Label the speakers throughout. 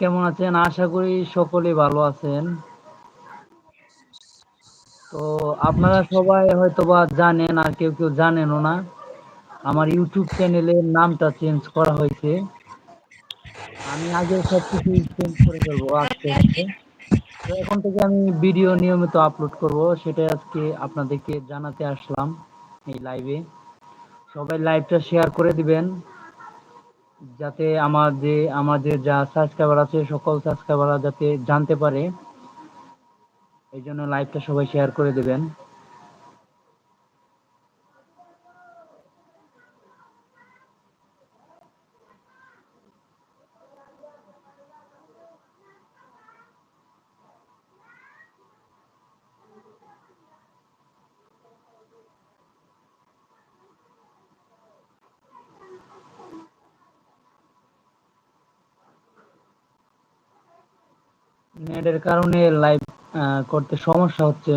Speaker 1: কেমন আছেন? আশা করি সকলেই ভালো আছেন। তো আপনারা সবাই হয়তোবা জানেন, আর কেউ কেউ জানেনও না, আমার ইউটিউব চ্যানেলের নামটা চেঞ্জ করা হয়েছে। আমি আগে সবকিছু চেঞ্জ করে ফেলব আস্তে আস্তে। তো এখন থেকে আমি ভিডিও নিয়মিত আপলোড করব, সেটাই আজকে আপনাদেরকে জানাতে আসলাম এই লাইভে সবাই লাইভটা শেয়ার করে দিবেন। যাতে আমার যে আমাদের যা সাবস্ক্রাইবার আছে, সকল সাবস্ক্রাইবাররা যাতে জানতে পারে। এই জন্য লাইভটা সবাই শেয়ার করে দেবেন। নেটের কারণে লাইভ করতে সমস্যা হচ্ছে।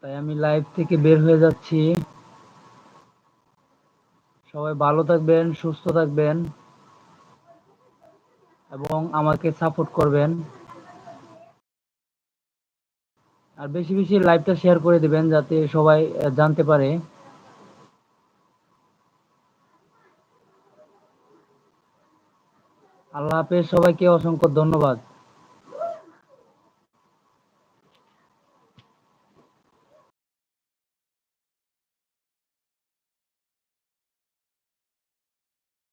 Speaker 1: তাই আমি লাইভ থেকে বের হয়ে যাচ্ছি। সবাই ভালো থাকবেন, সুস্থ থাকবেন এবং আমাকে সাপোর্ট করবেন। আর বেশি বেশি লাইভটা শেয়ার করে দিবেন যাতে সবাই জানতে পারে। আল্লাহ হাফেজ সবাইকে অসংখ্য ধন্যবাদ।